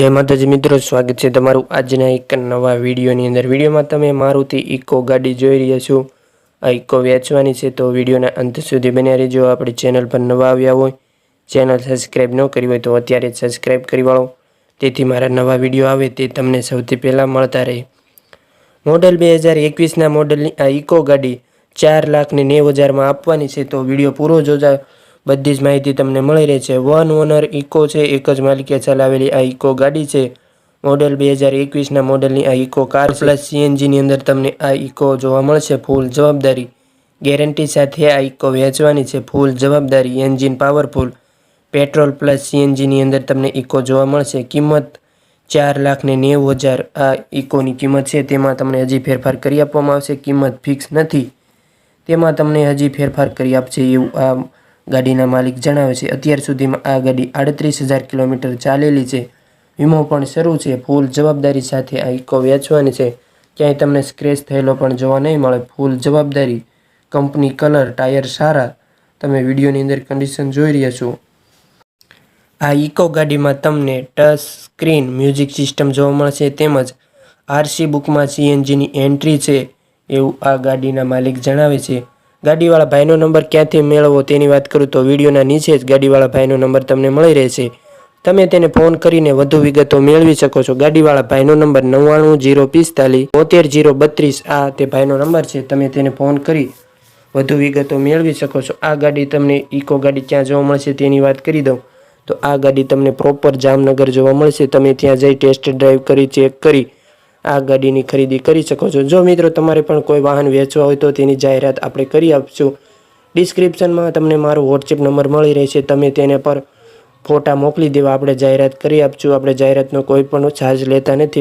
જય માતાજી, મિત્રો, સ્વાગત છે તમારું આજના એક નવા વિડીયોની અંદર. વિડીયોમાં તમે મારુતિ ઇકો ગાડી જોઈ રહ્યા છો. આ ઇકો વેચવાની છે, તો વિડીયોના અંત સુધી બન્યા રહેજો. આપણી ચેનલ પર નવા આવ્યા હોય, ચેનલ સબસ્ક્રાઈબ ન કરી હોય તો અત્યારે સબસ્ક્રાઈબ કરી વાળો. તેથી મારા નવા વીડિયો આવે તે તમને સૌથી પહેલાં મળતા રહે. મોડલ બે હજાર એકવીસના મોડલની આ ઇકો ગાડી ચાર લાખને નેવ હજારમાં આપવાની છે, તો વીડિયો પૂરો જોજા બધી જ માહિતી તમને મળી રહે છે વન ઓનર ઇકો છે, એક જ માલિકે ચલાવેલી આ ઇકો ગાડી છે. મોડલ બે હજાર એકવીસના મોડલની આ ઇકો કાર પ્લસ સીએનજીની અંદર તમને આ ઇકો જોવા મળશે ફૂલ જવાબદારી. ગેરંટી સાથે આ ઇકો વેચવાની છે ફૂલ જવાબદારી એન્જિન પાવરફુલ પેટ્રોલ પ્લસ સીએનજીની અંદર તમને ઇકો જોવા મળશે. કિંમત ચાર લાખ ને નેવું હજાર. આ ઇકોની કિંમત છે, તેમાં તમને હજી ફેરફાર કરી આપવામાં આવશે. કિંમત ફિક્સ નથી. તેમાં તમને હજી ફેરફાર કરી આપશે એવું આ ગાડીના માલિક જણાવે છે, અત્યાર સુધીમાં આ ગાડી આડત્રીસ હજાર કિલોમીટર ચાલેલી છે. વીમો પણ શરૂ છે. ફૂલ જવાબદારી સાથે આ ઇકો વેચવાની છે. ક્યાંય તમને સ્ક્રેચ થયેલો પણ જોવા નહીં મળે. ફૂલ જવાબદારી. કંપની કલર, ટાયર સારા. તમે વિડીયોની અંદર કન્ડિશન જોઈ રહ્યા છો. આ ઇકો ગાડીમાં તમને ટચ સ્ક્રીન, મ્યુઝિક સિસ્ટમ જોવા મળશે તેમજ આરસી બુકમાં સીએનજીની એન્ટ્રી છે એવું આ ગાડીના માલિક જણાવે છે. ગાડીવાળા ભાઈનો નંબર ક્યાંથી મેળવવો તેની વાત કરું તો વિડીયોના નીચે જ ગાડીવાળા ભાઈનો નંબર તમને મળી રહેશે. તમે તેને ફોન કરીને વધુ વિગતો મેળવી શકો છો. ગાડીવાળા ભાઈનો નંબર નવ્વાણું જીરો પિસ્તાલીસ બોતેર જીરો બત્રીસ આ તે ભાઈનો નંબર છે. તમે તેને ફોન કરી વધુ વિગતો મેળવી શકો છો. આ ગાડી તમને ઇકો ગાડી ક્યાં જોવા મળશે તેની વાત કરી દઉં. તો આ ગાડી તમને પ્રોપર જામનગર જોવા મળશે. તમે ત્યાં જઈ ટેસ્ટ ડ્રાઈવ કરી, ચેક કરી આ ગાડીની ખરીદી કરી શકો છો. જો મિત્રો તમારે પણ કોઈ વાહન વેચવા હોય તો તેની જાહેરાત આપણે કરી આપશું. ડિસ્ક્રિપ્શનમાં તમને મારો વોટ્સએપ નંબર મળી રહેશે. તમે તેને પર ફોટા મોકલી દેવા આપણે જાહેરાત કરી આપશું. આપણે જાહેરાતનો કોઈ પણ ચાર્જ લેતા નથી.